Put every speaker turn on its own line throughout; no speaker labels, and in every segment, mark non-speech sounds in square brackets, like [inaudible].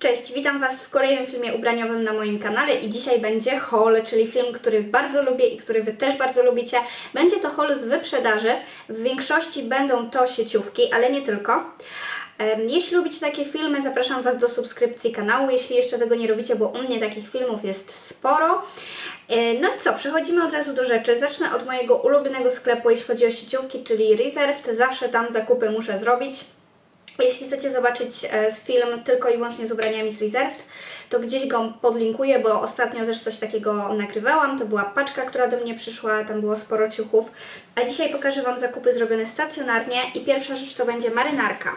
Cześć, witam Was w kolejnym filmie ubraniowym na moim kanale i dzisiaj będzie haul, czyli film, który bardzo lubię i który Wy też bardzo lubicie. Będzie to haul z wyprzedaży. W większości będą to sieciówki, ale nie tylko. Jeśli lubicie takie filmy, zapraszam Was do subskrypcji kanału, jeśli jeszcze tego nie robicie, bo u mnie takich filmów jest sporo. E, No i co, przechodzimy od razu do rzeczy. Zacznę od mojego ulubionego sklepu, jeśli chodzi o sieciówki, czyli Reserved. Zawsze tam zakupy muszę zrobić. Jeśli chcecie zobaczyć e, film tylko i wyłącznie z ubraniami z Reserved, to gdzieś go podlinkuję, bo ostatnio też coś takiego nagrywałam. To była paczka, która do mnie przyszła, tam było sporo ciuchów. A dzisiaj pokażę Wam zakupy zrobione stacjonarnie i pierwsza rzecz to będzie marynarka.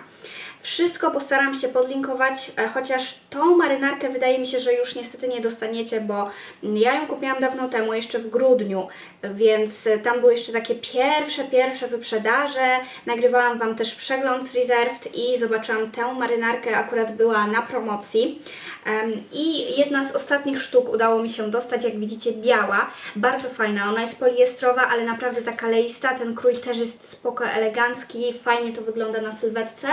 Wszystko postaram się podlinkować, e, chociaż tą marynarkę wydaje mi się, że już niestety nie dostaniecie, bo ja ją kupiłam dawno temu, jeszcze w grudniu, więc tam były jeszcze takie pierwsze, pierwsze wyprzedaże. Nagrywałam Wam też przegląd z Reserved i zobaczyłam tę marynarkę, akurat była na promocji. I jedna z ostatnich sztuk udało mi się dostać, jak widzicie, biała. Bardzo fajna, ona jest poliestrowa, ale naprawdę taka leista. Ten krój też jest spoko, elegancki, fajnie to wygląda na sylwetce.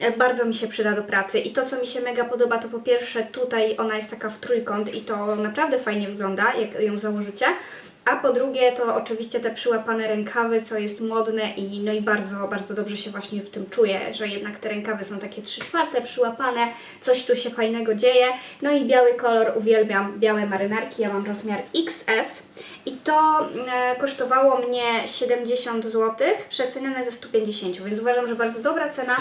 E, Bardzo mi się przyda do pracy i to, co mi się mega podoba, to po pierwsze tutaj ona jest taka w trójkąt i to naprawdę fajnie wygląda, jak ją założycie. A po drugie to oczywiście te przyłapane rękawy, co jest modne i no i bardzo, bardzo dobrze się właśnie w tym czuję, że jednak te rękawy są takie 3 czwarte przyłapane, coś tu się fajnego dzieje. No i biały kolor, uwielbiam białe marynarki, ja mam rozmiar XS i to e, kosztowało mnie 70 zł, przecenione ze 150, więc uważam, że bardzo dobra cena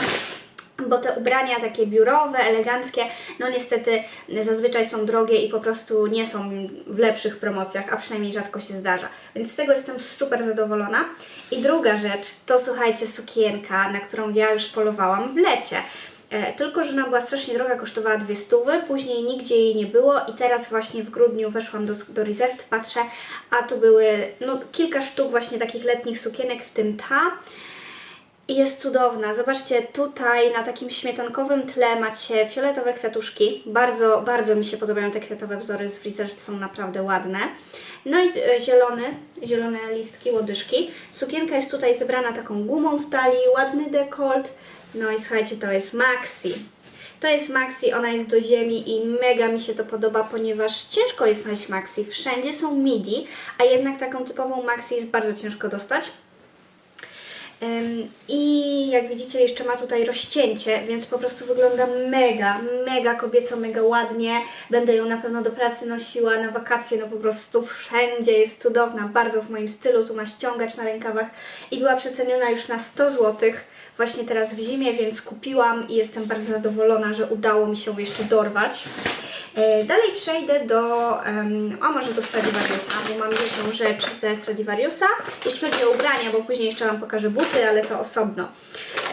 bo te ubrania takie biurowe, eleganckie, no niestety zazwyczaj są drogie i po prostu nie są w lepszych promocjach, a przynajmniej rzadko się zdarza. Więc z tego jestem super zadowolona. I druga rzecz, to słuchajcie, sukienka, na którą ja już polowałam w lecie. E, tylko, że ona była strasznie droga, kosztowała dwie stówy, później nigdzie jej nie było i teraz właśnie w grudniu weszłam do, do Reserved, patrzę, a tu były no, kilka sztuk właśnie takich letnich sukienek, w tym ta. I jest cudowna. Zobaczcie, tutaj na takim śmietankowym tle macie fioletowe kwiatuszki. Bardzo, bardzo mi się podobają te kwiatowe wzory z Reserved, są naprawdę ładne. No i e, zielony, zielone listki, łodyżki. Sukienka jest tutaj zebrana taką gumą w talii, ładny dekolt. No i słuchajcie, to jest maxi. To jest maxi, ona jest do ziemi i mega mi się to podoba, ponieważ ciężko jest znaleźć maxi. Wszędzie są midi, a jednak taką typową maxi jest bardzo ciężko dostać. I jak widzicie jeszcze ma tutaj rozcięcie, więc po prostu wygląda mega, mega kobieco, mega ładnie. Będę ją na pewno do pracy nosiła, na wakacje, no po prostu wszędzie jest cudowna, bardzo w moim stylu. Tu ma ściągacz na rękawach i była przeceniona już na 100 zł właśnie teraz w zimie, więc kupiłam i jestem bardzo zadowolona, że udało mi się jeszcze dorwać. E, Dalej przejdę do, a może do Stradivariusa, bo mam jedną rzecz ze Stradivariusa, jeśli chodzi o ubrania, bo później jeszcze Wam pokażę buty, ale to osobno.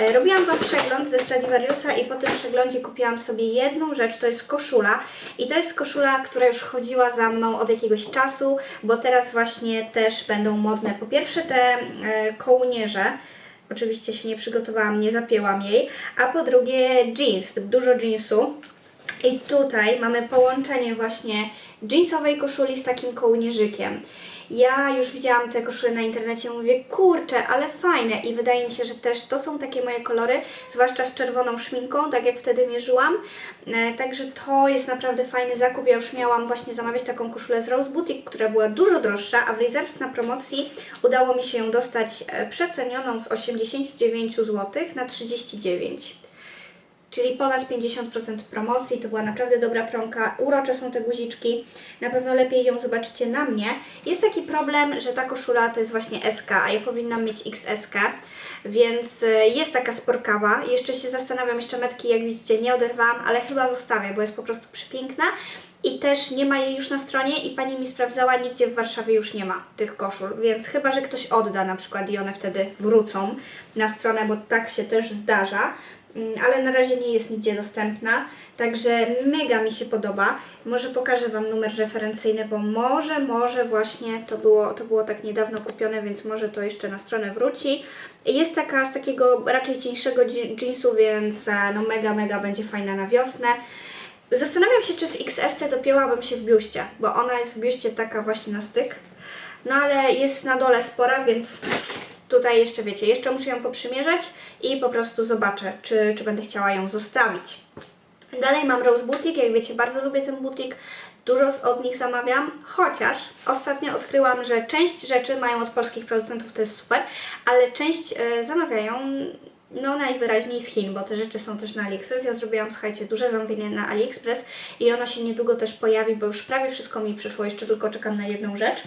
E, Robiłam Wam przegląd ze Stradivariusa i po tym przeglądzie kupiłam sobie jedną rzecz, to jest koszula i to jest koszula, która już chodziła za mną od jakiegoś czasu, bo teraz właśnie też będą modne po pierwsze te e, kołnierze, Oczywiście się nie przygotowałam, nie zapięłam jej. A po drugie jeans, dużo jeansu. I tutaj mamy połączenie właśnie jeansowej koszuli z takim kołnierzykiem. Ja już widziałam te koszule na internecie mówię, kurczę, ale fajne i wydaje mi się, że też to są takie moje kolory, zwłaszcza z czerwoną szminką, tak jak wtedy mierzyłam. E, także to jest naprawdę fajny zakup. Ja już miałam właśnie zamawiać taką koszulę z Rose Boutique, która była dużo droższa, a w Reserved na promocji udało mi się ją dostać e, przecenioną z 89 zł na 39 czyli ponad 50% promocji. To była naprawdę dobra promka. Urocze są te guziczki. Na pewno lepiej ją zobaczycie na mnie. Jest taki problem, że ta koszula to jest właśnie SK, a ja powinnam mieć XSK, więc e, jest taka sporkawa. Jeszcze się zastanawiam, jeszcze metki jak widzicie nie oderwałam, ale chyba zostawię, bo jest po prostu przepiękna. I też nie ma jej już na stronie i pani mi sprawdzała, nigdzie w Warszawie już nie ma tych koszul, więc chyba, że ktoś odda na przykład i one wtedy wrócą na stronę, bo tak się też zdarza. Mm, ale na razie nie jest nigdzie dostępna, także mega mi się podoba. Może pokażę Wam numer referencyjny, bo może, może właśnie to było, to było tak niedawno kupione, więc może to jeszcze na stronę wróci. Jest taka z takiego raczej cieńszego jeansu, więc e, no mega, mega będzie fajna na wiosnę. Zastanawiam się, czy w XS dopięłabym się w biuście, bo ona jest w biuście taka właśnie na styk. No ale jest na dole spora, więc tutaj jeszcze wiecie, jeszcze muszę ją poprzymierzać i po prostu zobaczę, czy, czy będę chciała ją zostawić. Dalej mam Rose Boutique, jak wiecie, bardzo lubię ten butik. Dużo od nich zamawiam, chociaż ostatnio odkryłam, że część rzeczy mają od polskich producentów, to jest super, ale część e, zamawiają no najwyraźniej z Chin, bo te rzeczy są też na AliExpress. Ja zrobiłam, słuchajcie, duże zamówienie na AliExpress i ono się niedługo też pojawi, bo już prawie wszystko mi przyszło, jeszcze tylko czekam na jedną rzecz.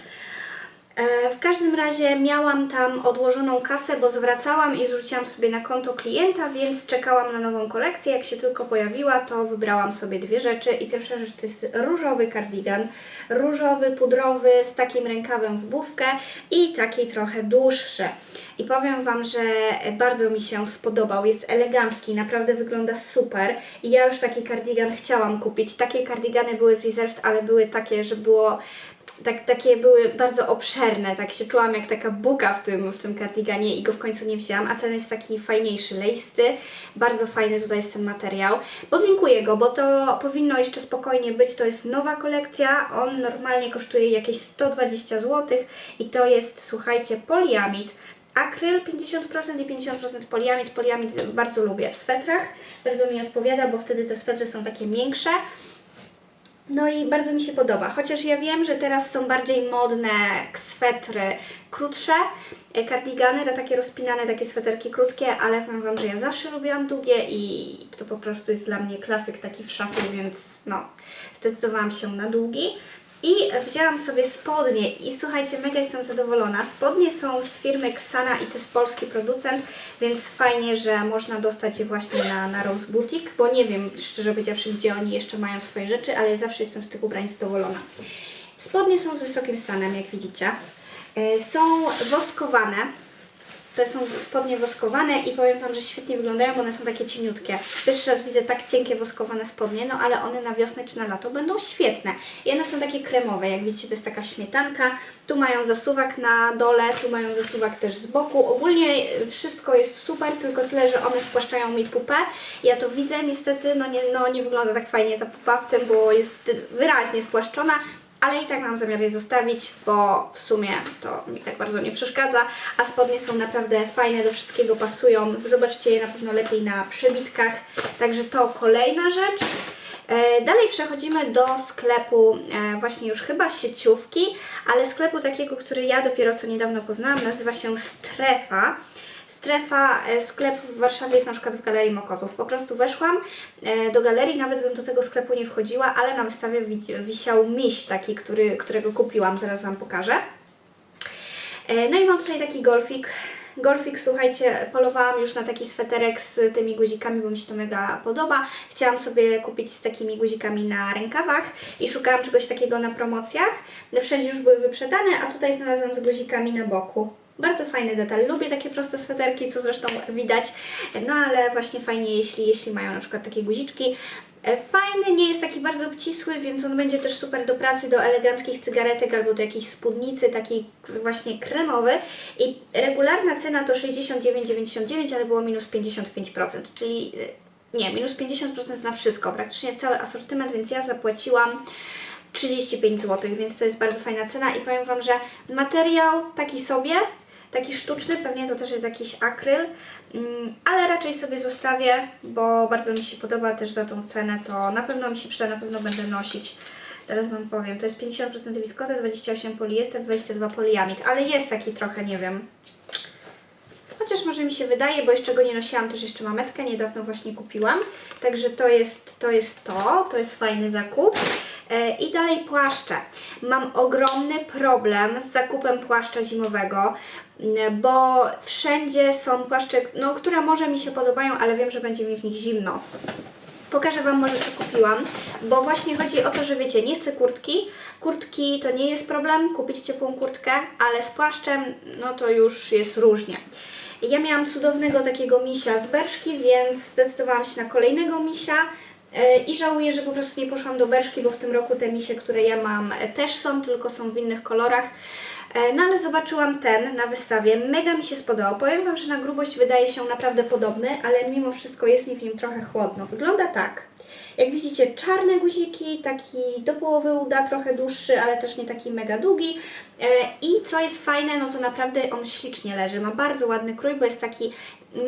E, W każdym razie miałam tam odłożoną kasę, bo zwracałam i zwróciłam sobie na konto klienta, więc czekałam na nową kolekcję. Jak się tylko pojawiła, to wybrałam sobie dwie rzeczy. I pierwsza rzecz to jest różowy kardigan. Różowy, pudrowy, z takim rękawem w bufkę i taki trochę dłuższy. I powiem Wam, że bardzo mi się spodobał. Jest elegancki, naprawdę wygląda super. I ja już taki kardigan chciałam kupić. Takie kardigany były w Reserved, ale były takie, że było tak, takie były bardzo obszerne, tak się czułam jak taka buka w tym, w tym kardiganie i go w końcu nie wzięłam, a ten jest taki fajniejszy, lejsty, bardzo fajny tutaj jest ten materiał. Podlinkuję go, bo to powinno jeszcze spokojnie być, to jest nowa kolekcja, on normalnie kosztuje jakieś 120 zł i to jest, słuchajcie, poliamid. Akryl 50% i 50% poliamid. Poliamid bardzo lubię w swetrach, bardzo mi odpowiada, bo wtedy te swetry są takie większe. No i bardzo mi się podoba, chociaż ja wiem, że teraz są bardziej modne swetry krótsze, e, kardigany, takie rozpinane, takie sweterki krótkie, ale powiem Wam, że ja zawsze lubiłam długie i to po prostu jest dla mnie klasyk taki w szafie, więc no, zdecydowałam się na długi. I wzięłam sobie spodnie i słuchajcie, mega jestem zadowolona. Spodnie są z firmy Xana i to jest polski producent, więc fajnie, że można dostać je właśnie na, na Rose Boutique, bo nie wiem, szczerze powiedziawszy, gdzie oni jeszcze mają swoje rzeczy, ale zawsze jestem z tych ubrań zadowolona. Spodnie są z wysokim stanem, jak widzicie. E, Są woskowane. To są spodnie woskowane i powiem Wam, że świetnie wyglądają, bo one są takie cieniutkie. Pierwszy raz widzę tak cienkie woskowane spodnie, no ale one na wiosnę czy na lato będą świetne. I one są takie kremowe, jak widzicie to jest taka śmietanka. Tu mają zasuwak na dole, tu mają zasuwak też z boku. Ogólnie wszystko jest super, tylko tyle, że one spłaszczają mi pupę. Ja to widzę, niestety no nie, no nie wygląda tak fajnie ta pupa w tym, bo jest wyraźnie spłaszczona ale i tak mam zamiar je zostawić, bo w sumie to mi tak bardzo nie przeszkadza, a spodnie są naprawdę fajne, do wszystkiego pasują. Zobaczycie je na pewno lepiej na przebitkach, także to kolejna rzecz. E, Dalej przechodzimy do sklepu, e, właśnie już chyba sieciówki, ale sklepu takiego, który ja dopiero co niedawno poznałam, nazywa się Strefa. Strefa e, sklepów w Warszawie jest na przykład w Galerii Mokotów. Po prostu weszłam e, do galerii, nawet bym do tego sklepu nie wchodziła, ale na wystawie wisiał miś taki, który, którego kupiłam, zaraz Wam pokażę. E, No i mam tutaj taki golfik. Golfik, słuchajcie, polowałam już na taki sweterek z tymi guzikami, bo mi się to mega podoba. Chciałam sobie kupić z takimi guzikami na rękawach i szukałam czegoś takiego na promocjach. No, Wszędzie już były wyprzedane, a tutaj znalazłam z guzikami na boku. Bardzo fajny detal. Lubię takie proste sweterki, co zresztą widać. No ale właśnie fajnie, jeśli, jeśli mają na przykład takie guziczki. E, Fajny, nie jest taki bardzo obcisły, więc on będzie też super do pracy, do eleganckich cygaretek albo do jakiejś spódnicy, takiej właśnie kremowy. I regularna cena to 69,99, ale było minus 55%, czyli e, nie, minus 50% na wszystko, praktycznie cały asortyment, więc ja zapłaciłam 35 zł, więc to jest bardzo fajna cena i powiem Wam, że materiał taki sobie, taki sztuczny, pewnie to też jest jakiś akryl, mm, ale raczej sobie zostawię, bo bardzo mi się podoba też za tą cenę, to na pewno mi się przyda, na pewno będę nosić. Zaraz Wam powiem, to jest 50% wiskoza, 28 poliester, 22 poliamid, ale jest taki trochę, nie wiem, Chociaż może mi się wydaje, bo jeszcze go nie nosiłam, też jeszcze mametkę niedawno właśnie kupiłam. Także to jest to, jest to, to jest fajny zakup. E, I dalej płaszcze. Mam ogromny problem z zakupem płaszcza zimowego, bo wszędzie są płaszcze, no, które może mi się podobają, ale wiem, że będzie mi w nich zimno. Pokażę Wam może co kupiłam, bo właśnie chodzi o to, że wiecie, nie chcę kurtki. Kurtki to nie jest problem, kupić ciepłą kurtkę, ale z płaszczem no to już jest różnie. Ja miałam cudownego takiego misia z Berszki, więc zdecydowałam się na kolejnego misia. E, I żałuję, że po prostu nie poszłam do Berszki, bo w tym roku te misie, które ja mam e, też są, tylko są w innych kolorach. E, No ale zobaczyłam ten na wystawie, mega mi się spodobał. Powiem Wam, że na grubość wydaje się naprawdę podobny, ale mimo wszystko jest mi w nim trochę chłodno. Wygląda tak. Jak widzicie, czarne guziki, taki do połowy uda, trochę dłuższy, ale też nie taki mega długi. E, I co jest fajne, no to naprawdę on ślicznie leży. Ma bardzo ładny krój, bo jest taki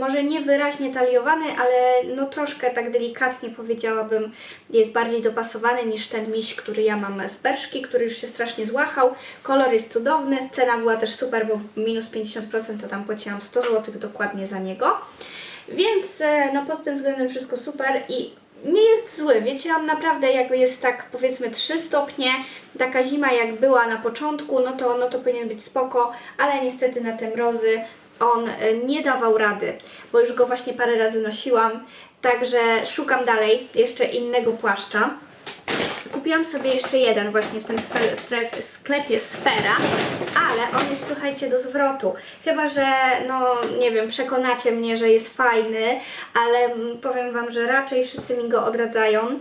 może nie wyraźnie taliowany, ale no troszkę tak delikatnie powiedziałabym jest bardziej dopasowany niż ten miś, który ja mam z Berszki, który już się strasznie złachał. Kolor jest cudowny, cena była też super, bo minus 50% to tam płaciłam 100 zł dokładnie za niego. Więc e, no pod tym względem wszystko super i nie jest zły, wiecie, on naprawdę jakby jest tak powiedzmy 3 stopnie, taka zima jak była na początku, no to, no to powinien być spoko, ale niestety na te mrozy on e, nie dawał rady, bo już go właśnie parę razy nosiłam, także szukam dalej jeszcze innego płaszcza. Kupiłam sobie jeszcze jeden właśnie w tym sklepie Sfera, ale on jest, słuchajcie, do zwrotu. Chyba, że, no nie wiem, przekonacie mnie, że jest fajny, ale mm, powiem Wam, że raczej wszyscy mi go odradzają.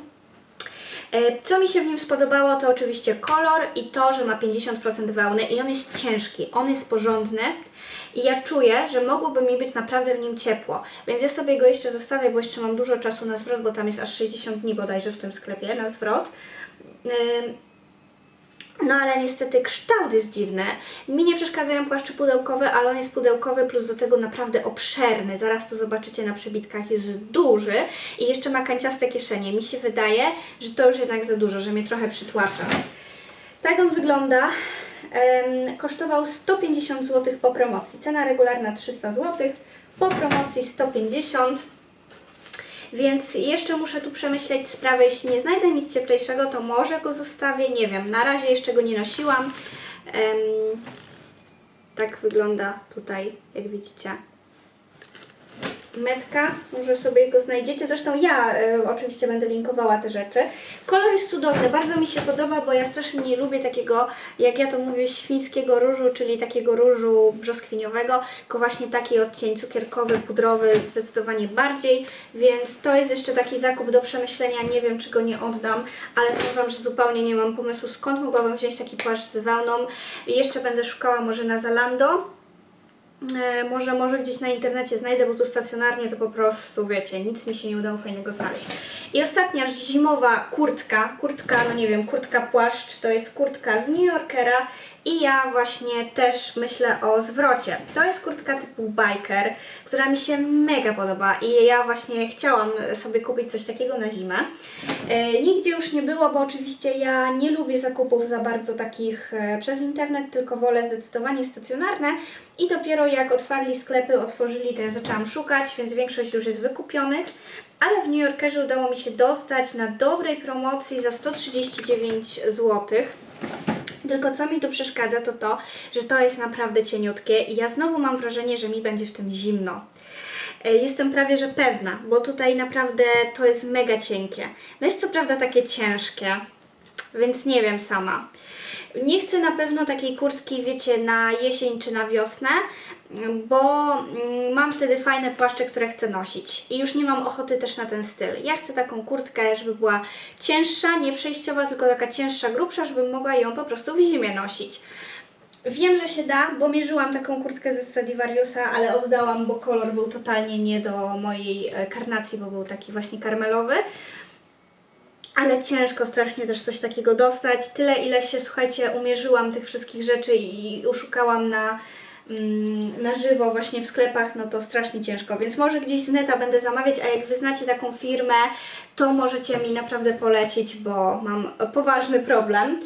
E, Co mi się w nim spodobało, to oczywiście kolor i to, że ma 50% wełny i on jest ciężki, on jest porządny i ja czuję, że mogłoby mi być naprawdę w nim ciepło, więc ja sobie go jeszcze zostawię, bo jeszcze mam dużo czasu na zwrot, bo tam jest aż 60 dni bodajże w tym sklepie na zwrot. No ale niestety kształt jest dziwny. Mi nie przeszkadzają płaszcze pudełkowe, ale on jest pudełkowy plus do tego naprawdę obszerny. Zaraz to zobaczycie na przebitkach, jest duży i jeszcze ma kanciaste kieszenie. Mi się wydaje, że to już jednak za dużo, że mnie trochę przytłacza. Tak on wygląda. Em, kosztował 150 zł po promocji. Cena regularna 300 zł, po promocji 150 więc jeszcze muszę tu przemyśleć sprawę. Jeśli nie znajdę nic cieplejszego, to może go zostawię. Nie wiem, na razie jeszcze go nie nosiłam. Em, tak wygląda tutaj, jak widzicie. Metka, może sobie go znajdziecie. Zresztą ja e, oczywiście będę linkowała te rzeczy. Kolor jest cudowny, bardzo mi się podoba, bo ja strasznie nie lubię takiego, jak ja to mówię, świńskiego różu, czyli takiego różu brzoskwiniowego, tylko właśnie taki odcień cukierkowy, pudrowy, zdecydowanie bardziej, więc to jest jeszcze taki zakup do przemyślenia, nie wiem czy go nie oddam, ale powiem Wam, że zupełnie nie mam pomysłu skąd mogłabym wziąć taki płaszcz z wełną. Jeszcze będę szukała może na Zalando, może, może gdzieś na internecie znajdę, bo tu stacjonarnie to po prostu, wiecie, nic mi się nie udało fajnego znaleźć. I ostatnia zimowa kurtka, kurtka, no nie wiem, kurtka płaszcz, to jest kurtka z New Yorkera i ja właśnie też myślę o zwrocie. To jest kurtka typu biker, która mi się mega podoba i ja właśnie chciałam sobie kupić coś takiego na zimę. E, nigdzie już nie było, bo oczywiście ja nie lubię zakupów za bardzo takich e, przez internet, tylko wolę zdecydowanie stacjonarne i dopiero jak otwarli sklepy, otworzyli, to ja zaczęłam szukać, więc większość już jest wykupionych. Ale w New Yorkerze udało mi się dostać na dobrej promocji za 139 zł. Tylko co mi tu przeszkadza, to to, że to jest naprawdę cieniutkie i ja znowu mam wrażenie, że mi będzie w tym zimno. E, Jestem prawie, że pewna, bo tutaj naprawdę to jest mega cienkie. No jest co prawda takie ciężkie, więc nie wiem sama. Nie chcę na pewno takiej kurtki, wiecie, na jesień czy na wiosnę, bo mm, mam wtedy fajne płaszcze, które chcę nosić. I już nie mam ochoty też na ten styl. Ja chcę taką kurtkę, żeby była cięższa, nie przejściowa, tylko taka cięższa, grubsza, żebym mogła ją po prostu w zimie nosić. Wiem, że się da, bo mierzyłam taką kurtkę ze Stradivariusa, ale oddałam, bo kolor był totalnie nie do mojej e, karnacji, bo był taki właśnie karmelowy. Ale ciężko strasznie też coś takiego dostać. Tyle, ile się, słuchajcie, umierzyłam tych wszystkich rzeczy i uszukałam na, mm, na żywo właśnie w sklepach, no to strasznie ciężko. Więc może gdzieś z neta będę zamawiać, a jak wy znacie taką firmę, to możecie mi naprawdę polecić, bo mam poważny problem.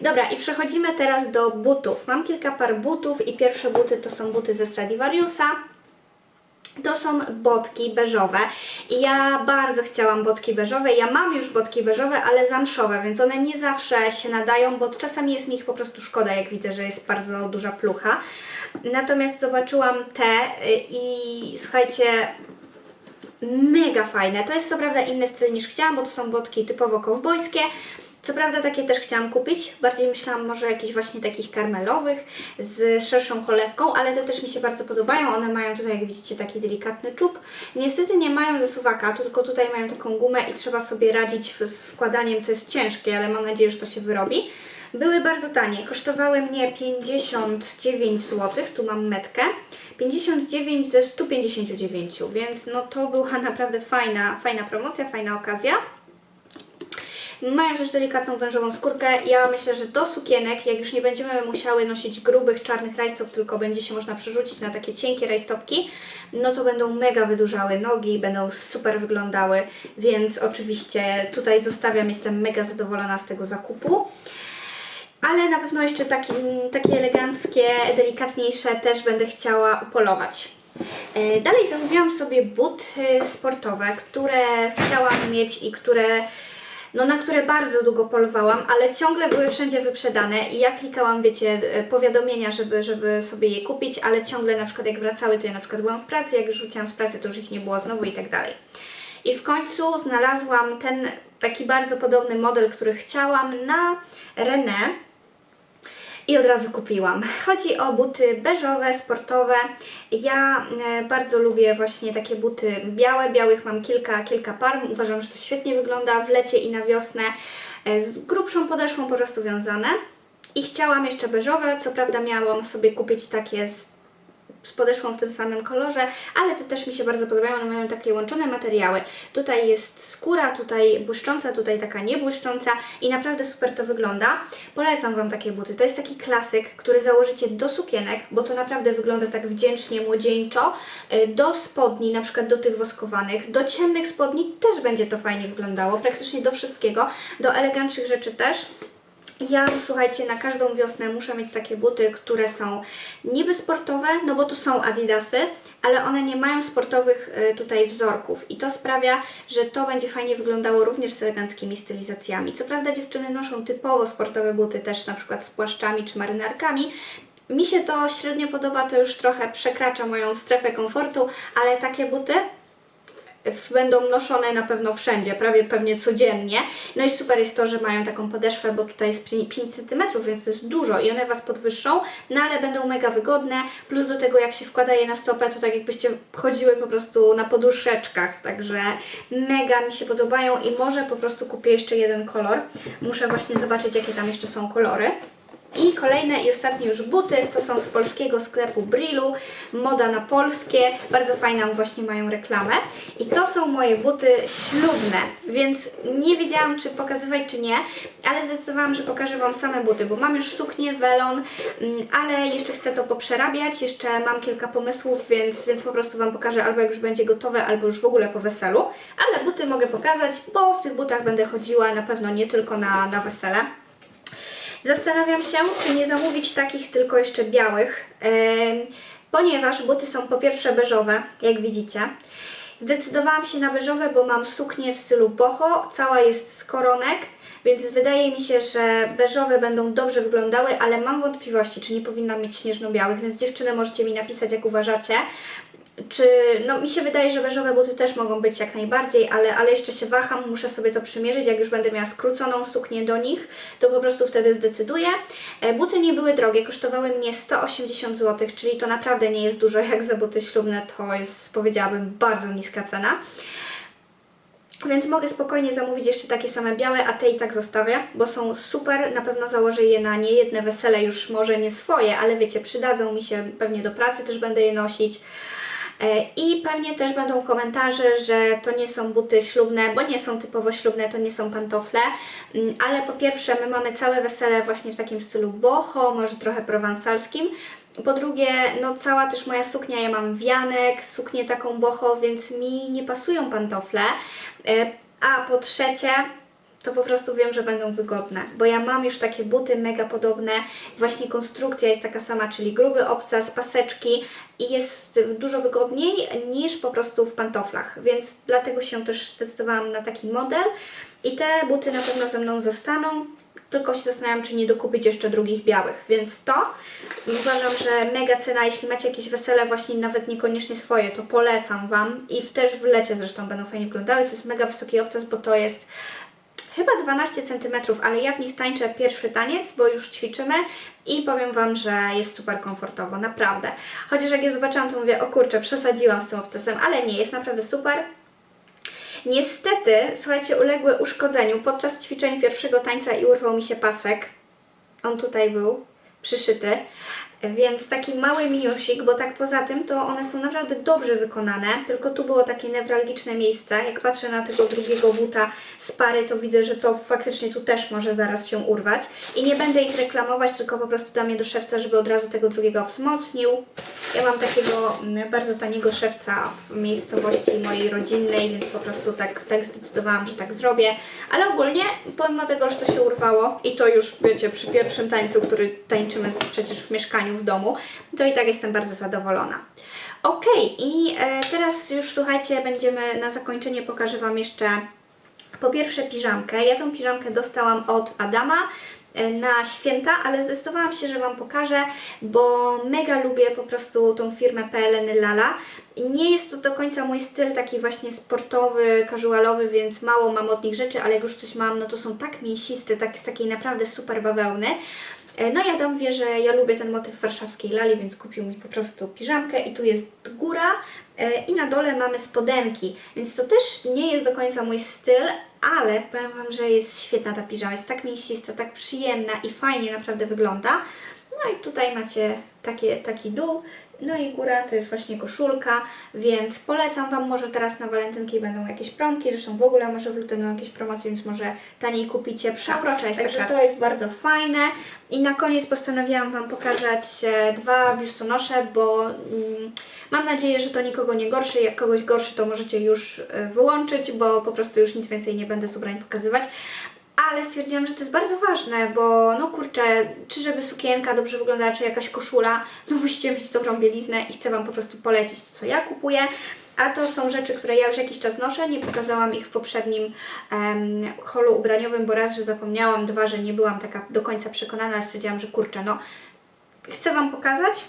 Dobra, i przechodzimy teraz do butów. Mam kilka par butów i pierwsze buty to są buty ze Stradivariusa. To są botki beżowe i ja bardzo chciałam botki beżowe. Ja mam już botki beżowe, ale zamszowe, więc one nie zawsze się nadają, bo czasami jest mi ich po prostu szkoda, jak widzę, że jest bardzo duża plucha. Natomiast zobaczyłam te y, i słuchajcie, mega fajne. To jest co prawda inny styl niż chciałam, bo to są botki typowo kowbojskie. Co prawda takie też chciałam kupić, bardziej myślałam może jakichś właśnie takich karmelowych z szerszą cholewką, ale te też mi się bardzo podobają. One mają tutaj, jak widzicie, taki delikatny czub. Niestety nie mają zasuwaka, tylko tutaj mają taką gumę i trzeba sobie radzić z wkładaniem, co jest ciężkie, ale mam nadzieję, że to się wyrobi. Były bardzo tanie, kosztowały mnie 59 zł, tu mam metkę, 59 ze 159, więc no to była [laughs] naprawdę fajna, fajna promocja, fajna okazja. Mają też delikatną wężową skórkę. Ja myślę, że do sukienek, jak już nie będziemy musiały nosić grubych, czarnych rajstop, tylko będzie się można przerzucić na takie cienkie rajstopki, no to będą mega wydłużały nogi, będą super wyglądały, więc oczywiście tutaj zostawiam, jestem mega zadowolona z tego zakupu. Ale na pewno jeszcze taki, takie eleganckie, delikatniejsze też będę chciała upolować. E, Dalej zamówiłam sobie buty sportowe, które chciałam mieć i które, no na które bardzo długo polowałam, ale ciągle były wszędzie wyprzedane i ja klikałam, wiecie, e, powiadomienia, żeby, żeby sobie je kupić, ale ciągle na przykład jak wracały, to ja na przykład byłam w pracy, jak już wróciłam z pracy, to już ich nie było znowu i tak dalej. I w końcu znalazłam ten taki bardzo podobny model, który chciałam na René i od razu kupiłam. Chodzi o buty beżowe, sportowe. Ja e, bardzo lubię właśnie takie buty białe. Białych mam kilka, kilka par. Uważam, że to świetnie wygląda w lecie i na wiosnę. E, z grubszą podeszwą po prostu wiązane. I chciałam jeszcze beżowe, co prawda miałam sobie kupić takie z z podeszwą w tym samym kolorze, ale te też mi się bardzo podobają, one mają takie łączone materiały. Tutaj jest skóra, tutaj błyszcząca, tutaj taka niebłyszcząca i naprawdę super to wygląda. Polecam Wam takie buty. To jest taki klasyk, który założycie do sukienek, bo to naprawdę wygląda tak wdzięcznie, młodzieńczo, y, do spodni, na przykład do tych woskowanych, do ciemnych spodni też będzie to fajnie wyglądało, praktycznie do wszystkiego, do eleganckich rzeczy też. Ja, słuchajcie, na każdą wiosnę muszę mieć takie buty, które są niby sportowe, no bo to są adidasy, ale one nie mają sportowych y, tutaj wzorków i to sprawia, że to będzie fajnie wyglądało również z eleganckimi stylizacjami. Co prawda dziewczyny noszą typowo sportowe buty też na przykład z płaszczami czy marynarkami, mi się to średnio podoba, to już trochę przekracza moją strefę komfortu, ale takie buty będą noszone na pewno wszędzie, prawie pewnie codziennie. No i super jest to, że mają taką podeszwę, bo tutaj jest 5 cm, więc to jest dużo i one Was podwyższą, no ale będą mega wygodne, plus do tego jak się wkłada je na stopę, to tak jakbyście chodziły po prostu na poduszeczkach, także mega mi się podobają i może po prostu kupię jeszcze jeden kolor. Muszę właśnie zobaczyć, jakie tam jeszcze są kolory. I kolejne i ostatnie już buty, to są z polskiego sklepu Brillu, moda na polskie, bardzo fajną właśnie mają reklamę. I to są moje buty ślubne, więc nie wiedziałam czy pokazywać czy nie, ale zdecydowałam, że pokażę Wam same buty, bo mam już suknię, welon, mm, ale jeszcze chcę to poprzerabiać, jeszcze mam kilka pomysłów, więc, więc po prostu Wam pokażę albo jak już będzie gotowe, albo już w ogóle po weselu, ale buty mogę pokazać, bo w tych butach będę chodziła na pewno nie tylko na, na wesele. Zastanawiam się, czy nie zamówić takich tylko jeszcze białych, ponieważ buty są po pierwsze beżowe, jak widzicie. Zdecydowałam się na beżowe, bo mam suknię w stylu boho, cała jest z koronek, więc wydaje mi się, że beżowe będą dobrze wyglądały, ale mam wątpliwości, czy nie powinnam mieć śnieżno-białych, więc dziewczyny możecie mi napisać, jak uważacie. Czy, no mi się wydaje, że beżowe buty też mogą być jak najbardziej, ale, ale jeszcze się waham, muszę sobie to przymierzyć, jak już będę miała skróconą suknię do nich, to po prostu wtedy zdecyduję. E, Buty nie były drogie, kosztowały mnie 180 zł, czyli to naprawdę nie jest dużo jak za buty ślubne, to jest powiedziałabym bardzo niska cena. Więc mogę spokojnie zamówić jeszcze takie same białe, a te i tak zostawię, bo są super. Na pewno założę je na niejedne wesele, już może nie swoje, ale wiecie, przydadzą mi się, pewnie do pracy też będę je nosić. E, I pewnie też będą komentarze, że to nie są buty ślubne, bo nie są typowo ślubne, to nie są pantofle. Mm, Ale po pierwsze, my mamy całe wesele właśnie w takim stylu boho, może trochę prowansalskim. Po drugie, no cała też moja suknia, ja mam wianek, suknię taką boho, więc mi nie pasują pantofle. E, A po trzecie, to po prostu wiem, że będą wygodne, bo ja mam już takie buty mega podobne, właśnie konstrukcja jest taka sama, czyli gruby obcas, paseczki i jest dużo wygodniej niż po prostu w pantoflach, więc dlatego się też zdecydowałam na taki model. I te buty na pewno ze mną zostaną, tylko się zastanawiam, czy nie dokupić jeszcze drugich białych, więc to uważam, że mega cena, jeśli macie jakieś wesele, właśnie nawet niekoniecznie swoje, to polecam Wam i też w lecie zresztą będą fajnie wyglądały, to jest mega wysoki obcas, bo to jest chyba 12 cm, ale ja w nich tańczę pierwszy taniec, bo już ćwiczymy i powiem Wam, że jest super komfortowo, naprawdę. Chociaż jak je zobaczyłam, to mówię, o kurczę, przesadziłam z tym obcasem, ale nie, jest naprawdę super. Niestety, słuchajcie, uległy uszkodzeniu podczas ćwiczeń pierwszego tańca i urwał mi się pasek. On tutaj był. Przyszyty. Więc taki mały minusik, bo tak poza tym to one są naprawdę dobrze wykonane, tylko tu było takie newralgiczne miejsce. Jak patrzę na tego drugiego buta z pary, to widzę, że to faktycznie tu też może zaraz się urwać. I nie będę ich reklamować, tylko po prostu dam je do szewca, żeby od razu tego drugiego wzmocnił. Ja mam takiego mm, bardzo taniego szewca w miejscowości mojej rodzinnej, więc po prostu tak, tak zdecydowałam, że tak zrobię. Ale ogólnie, pomimo tego, że to się urwało i to już, wiecie, przy pierwszym tańcu, który tańczymy przecież w mieszkaniu, w domu, to i tak jestem bardzo zadowolona. Ok, i e, teraz już słuchajcie, będziemy na zakończenie pokażę Wam jeszcze po pierwsze piżamkę. Ja tą piżamkę dostałam od Adama e, na święta, ale zdecydowałam się, że Wam pokażę, bo mega lubię po prostu tą firmę PLN Lala. Nie jest to do końca mój styl taki właśnie sportowy, casualowy, więc mało mam od nich rzeczy, ale jak już coś mam, no to są tak mięsiste, tak, z takiej naprawdę super bawełny. E, No i Adam wie, że ja lubię ten motyw warszawskiej lali, więc kupił mi po prostu piżamkę i tu jest góra e, i na dole mamy spodenki, więc to też nie jest do końca mój styl, ale powiem Wam, że jest świetna ta piżama, jest tak mięsista, tak przyjemna i fajnie naprawdę wygląda. No i tutaj macie takie, taki dół, no i góra to jest właśnie koszulka, więc polecam Wam, może teraz na walentynki będą jakieś promki, zresztą w ogóle może w lutym będą jakieś promocje, więc może taniej kupicie, przeurocza jest Także to jest bardzo fajne. I na koniec postanowiłam Wam pokazać e, dwa biustonosze, bo mm, mam nadzieję, że to nikogo nie gorszy, jak kogoś gorszy to możecie już e, wyłączyć, bo po prostu już nic więcej nie będę z ubrań pokazywać ale stwierdziłam, że to jest bardzo ważne, bo no kurczę, czy żeby sukienka dobrze wyglądała, czy jakaś koszula, no musicie mieć dobrą bieliznę i chcę Wam po prostu polecić to, co ja kupuję. A to są rzeczy, które ja już jakiś czas noszę, nie pokazałam ich w poprzednim holu ubraniowym, bo raz, że zapomniałam, dwa, że nie byłam taka do końca przekonana, ale stwierdziłam, że kurczę, no chcę Wam pokazać,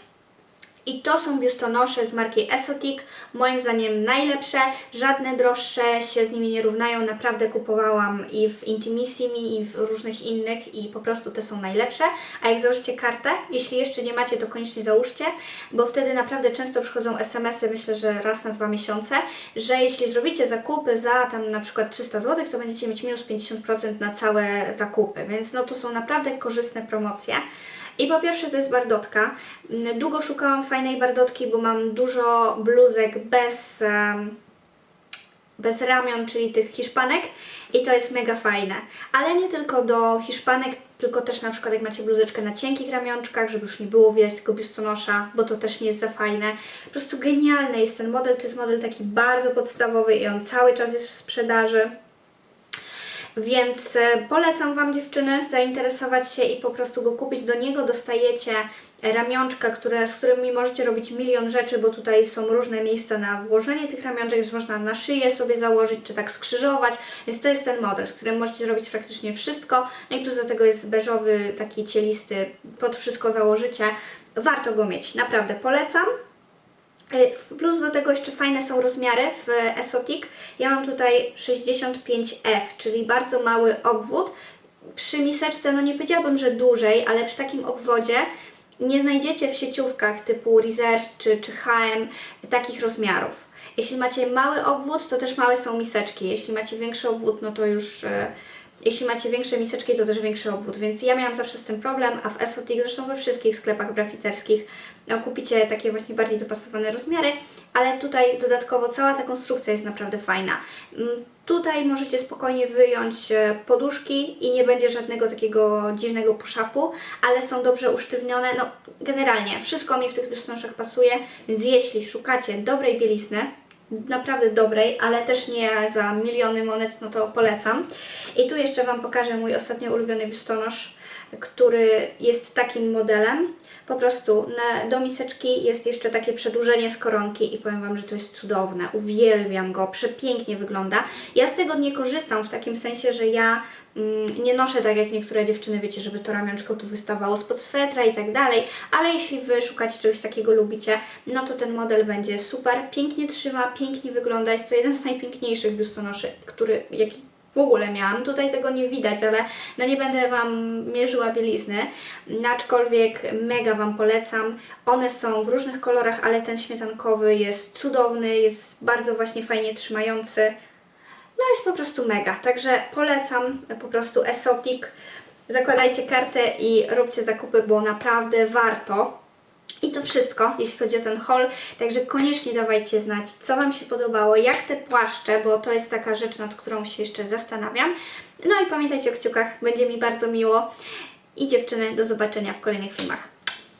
i to są biustonosze z marki Esotic, moim zdaniem najlepsze, żadne droższe się z nimi nie równają, naprawdę kupowałam i w Intimissimi i w różnych innych i po prostu te są najlepsze. A jak założycie kartę, jeśli jeszcze nie macie, to koniecznie załóżcie, bo wtedy naprawdę często przychodzą SMS-y, myślę, że raz na dwa miesiące, że jeśli zrobicie zakupy za tam na przykład 300 zł, to będziecie mieć minus 50% na całe zakupy, więc no to są naprawdę korzystne promocje. I po pierwsze to jest bardotka. Długo szukałam fajnej bardotki, bo mam dużo bluzek bez, bez ramion, czyli tych hiszpanek i to jest mega fajne. Ale nie tylko do hiszpanek, tylko też na przykład jak macie bluzeczkę na cienkich ramionczkach, żeby już nie było widać tego biustonosza, bo to też nie jest za fajne. Po prostu genialny jest ten model, to jest model taki bardzo podstawowy i on cały czas jest w sprzedaży. Więc e, polecam Wam dziewczyny zainteresować się i po prostu go kupić. Do niego dostajecie ramionczka, które, z którymi możecie robić milion rzeczy, bo tutaj są różne miejsca na włożenie tych ramionczek, więc można na szyję sobie założyć, czy tak skrzyżować. Więc to jest ten model, z którym możecie zrobić praktycznie wszystko. No i plus do tego jest beżowy, taki cielisty, pod wszystko założycie. Warto go mieć, naprawdę polecam. Y, Plus do tego jeszcze fajne są rozmiary w Esotic. Ja mam tutaj 65F, czyli bardzo mały obwód. Przy miseczce, no nie powiedziałabym, że dłużej, ale przy takim obwodzie nie znajdziecie w sieciówkach typu Reserved czy, czy H&M takich rozmiarów. Jeśli macie mały obwód, to też małe są miseczki. Jeśli macie większy obwód, no to już... jeśli macie większe miseczki, to też większy obwód, więc ja miałam zawsze z tym problem, a w Esotic, zresztą we wszystkich sklepach brafiterskich, no, kupicie takie właśnie bardziej dopasowane rozmiary, ale tutaj dodatkowo cała ta konstrukcja jest naprawdę fajna. Mm, Tutaj możecie spokojnie wyjąć e, poduszki i nie będzie żadnego takiego dziwnego puszapu, ale są dobrze usztywnione. No, generalnie wszystko mi w tych biustonoszach pasuje, więc jeśli szukacie dobrej bielizny, naprawdę dobrej, ale też nie za miliony monet, no to polecam. I tu jeszcze Wam pokażę mój ostatnio ulubiony biustonosz, który jest takim modelem. Po prostu na, do miseczki jest jeszcze takie przedłużenie z koronki i powiem Wam, że to jest cudowne. Uwielbiam go, przepięknie wygląda. Ja z tego nie korzystam w takim sensie, że ja mm, nie noszę tak jak niektóre dziewczyny, wiecie, żeby to ramionczko tu wystawało spod swetra i tak dalej, ale jeśli Wy szukacie czegoś takiego, lubicie, no to ten model będzie super, pięknie trzyma, pięknie wygląda, jest to jeden z najpiękniejszych biustonoszy, który, jaki w ogóle miałam. Tutaj tego nie widać, ale no nie będę Wam mierzyła bielizny, aczkolwiek mega Wam polecam. One są w różnych kolorach, ale ten śmietankowy jest cudowny, jest bardzo właśnie fajnie trzymający. No jest po prostu mega, także polecam po prostu Esotic. zakładajcie kartę i róbcie zakupy, bo naprawdę warto. I to wszystko, jeśli chodzi o ten haul, także koniecznie dawajcie znać, co Wam się podobało, jak te płaszcze, bo to jest taka rzecz, nad którą się jeszcze zastanawiam. No i pamiętajcie o kciukach, będzie mi bardzo miło. I dziewczyny, do zobaczenia w kolejnych filmach.